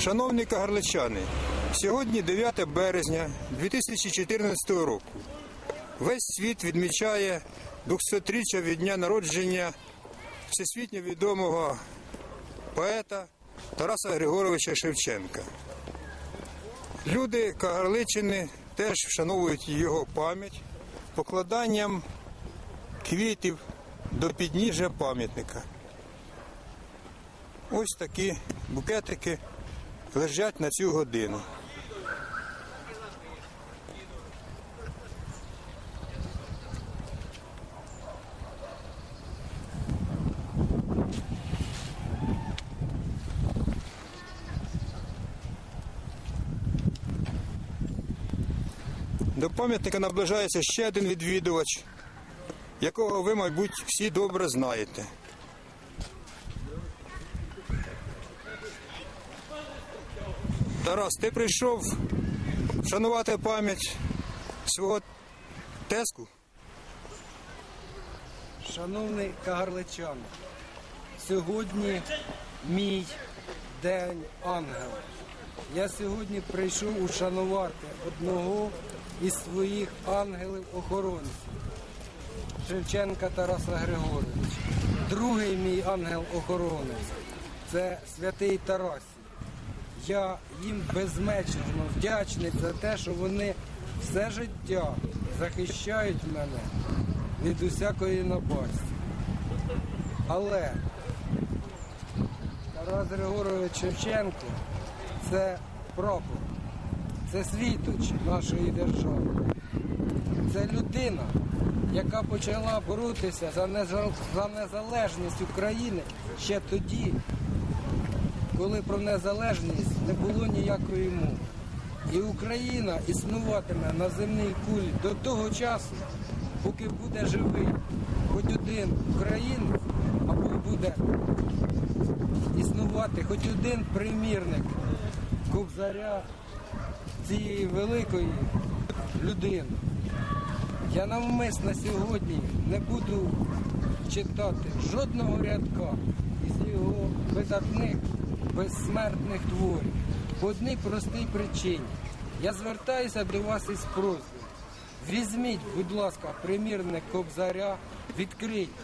Шановні кагарличани, сьогодні 9 березня 2014 року. Весь світ відмічає 200-річчя від дня народження всесвітньо відомого поета Тараса Григоровича Шевченка. Люди Кагарличини теж вшановують його пам'ять покладанням квітів до підніжжя пам'ятника. Ось такі букетики лежать на цю годину. До пам'ятника наближається ще один відвідувач, якого ви, мабуть, всі добре знаєте. Тарас, ти прийшов вшанувати пам'ять свого тезку? Шановний Кагарличан, сьогодні мій день ангела. Я сьогодні прийшов ушанувати одного із своїх ангелів-охоронців Шевченка Тараса Григоровича. Другий мій ангел-охоронець це святий Тарасій. Я їм безмежно вдячний за те, що вони все життя захищають мене від усякої напасті. Але Тарас Григорович Шевченко це прапор, це світоч нашої держави. Це людина, яка почала боротися за незалежність України ще тоді, коли про незалежність не було ніякої мови. І Україна існуватиме на земній кулі до того часу, поки буде живий хоч один українець, або буде існувати хоч один примірник кобзаря цієї великої людини. Я навмисно сьогодні не буду читати жодного рядка із його видатних безсмертних творів. По одній простій причині. Я звертаюся до вас із просьбою. Візьміть, будь ласка, примірник кобзаря, відкрийте,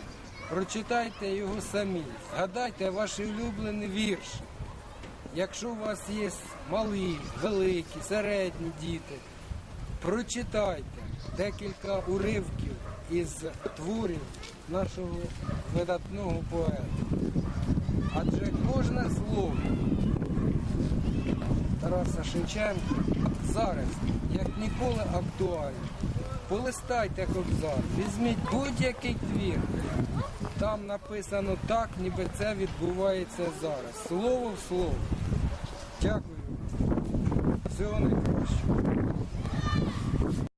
прочитайте його самі, згадайте ваші улюблені вірші. Якщо у вас є малі, великі, середні діти, прочитайте декілька уривків із творів нашого видатного поета. Адже кожне слово Тараса Шевченка зараз, як ніколи, актуальне. Полистайте кобзар, візьміть будь-який твір. Там написано так, ніби це відбувається зараз. Слово в слово. Дякую. Всього найкращого.